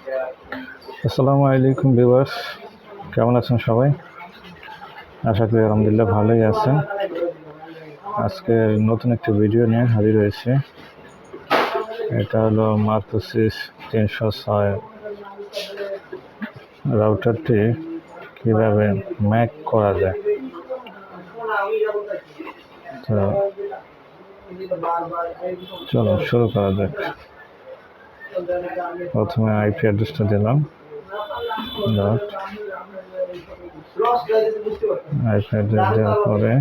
আসসালামু আলাইকুম ভিউয়ার্স, কেমন আছেন সবাই? আশা করি আলহামদুলিল্লাহ ভালোই আছেন। আজকে নতুন একটি ভিডিও নিয়ে হাজির হয়েছে। এটা হলো মার্কোসিস তিনশো ছয় রাউটারটি কীভাবে ম্যাক করা যায়। তো চলো শুরু করা যাক। প্রথমে আইপি অ্যাড্রেসটা দিলাম। ডট আইপি অ্যাড্রেস দেওয়ার পরে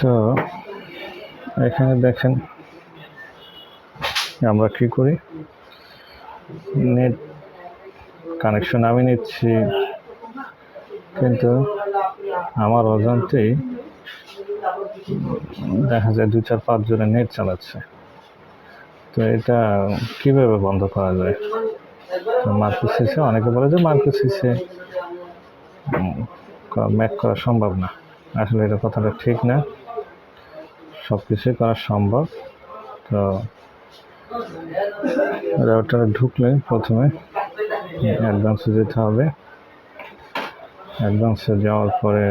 তো এখানে দেখেন আমরা কি করি? নেট কানেকশন আমি নিচ্ছি, কিন্তু আমার অজান্তেই দেখা যায় দু চার, পাঁচ জনের নেট চালাচ্ছে। তো এটা কীভাবে বন্ধ করা যায়? মার্কেট সিসে অনেকে বলে যে মার্কেট সিসে ম্যাক করা সম্ভব না। আসলে এটা কথাটা ঠিক না। সব কিছুই করা সম্ভব। তো রাউটারে ঢুকলে প্রথমে অ্যাডভান্সে যেতে হবে। অ্যাডভান্সে যাওয়ার পরে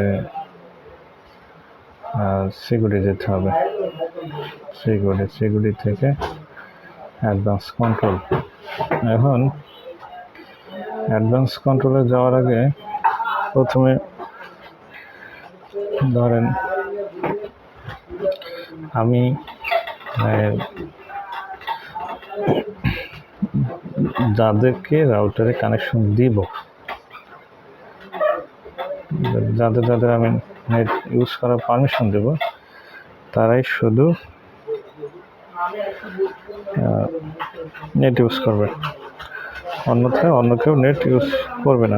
সিকিউরিটি যেতে হবে। সিকিউরিটি সিকিউরিটি থেকে অ্যাডভান্স কন্ট্রোল এখন অ্যাডভান্স কন্ট্রোলে যাওয়ার আগে প্রথমে ধরেন আমি যাদেরকে রাউটারে কানেকশন দিব, যাদের যাদের আমি নেট ইউজ করার পারমিশন দেব। তারাই শুধু নেট ইউজ করবে। অন্যথায় অন্য কেউ নেট ইউজ করবে না।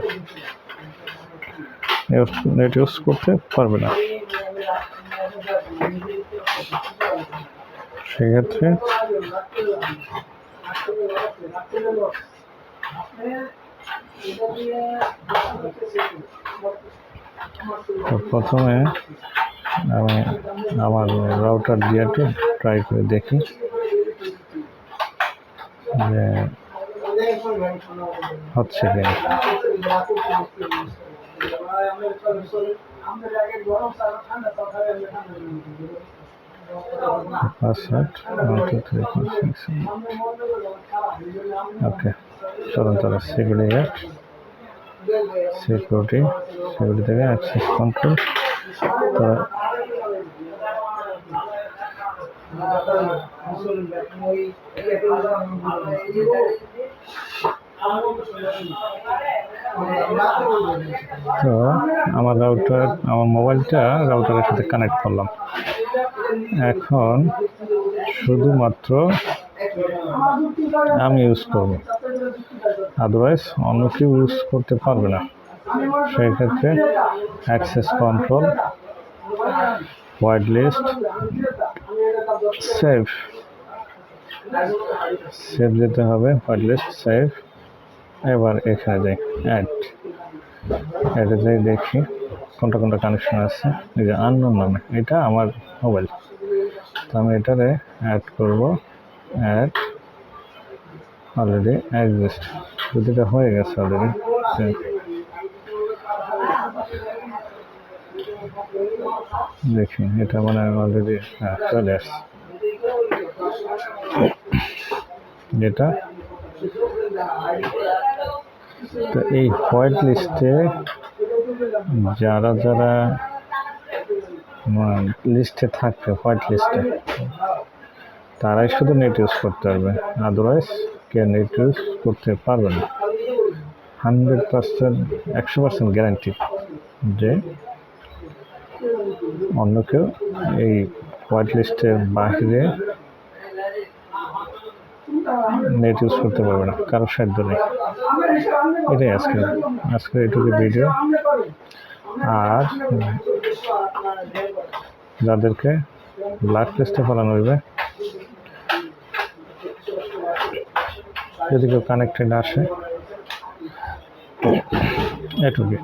নেট ইউজ করতে পারবে না। সেক্ষেত্রে তো প্রথমে আমি আমার রাউটার দিয়ে ট্রাই করে দেখি যে হচ্ছে কি ওকে সিকিউরিটি সিকিউরিটি থেকে অ্যাক্সেস কন্ট্রোল। তো তো আমার রাউটার আমার মোবাইলটা রাউটারের সাথে কানেক্ট করলাম। এখন শুধুমাত্র আমি ইউজ করব। আদারওয়াইজ অন্য কেউ ইউজ করতে পারবে না। সেই ক্ষেত্রে access control white list save save যেতে হবে হোয়াইট লিস্ট সেভ এবার এখানে যাই অ্যাড এটা যাই দেখি, কোনটা কোনটা কানেকশন আছে? এই যে আননোন নামে, এটা আমার মোবাইল তো আমি এটারে অ্যাড করব অ্যাড অলরেডি অ্যাডজাস্ট দুটোটা হয়ে গেছে অলরেডি দেখি, এটা মানে অলরেডি হ্যাঁ চলে আসছে। যেটা? তো এই হোয়াইট লিস্টে যারা যারা লিস্টে থাকবে হোয়াইট লিস্টে তারাই শুধু নেট ইউজ করতে পারবে। আদারওয়াইজ কেউ নেট ইউজ করতে পারবে না। হান্ড্রেড পার্সেন্ট একশো পার্সেন্ট গ্যারান্টি যে অন্য কেউ এই হোয়াইট লিস্টের বাহিরে নেট ইউজ করতে পারবে না, কারও সাধ্য নেই। এটাই আজকে আজকে এটুকু ভিডিও আর যাদেরকে ব্লাড টেস্টে ফেলানো হইবে, যদি কেউ কানেক্টেড আসে, এটুকুই।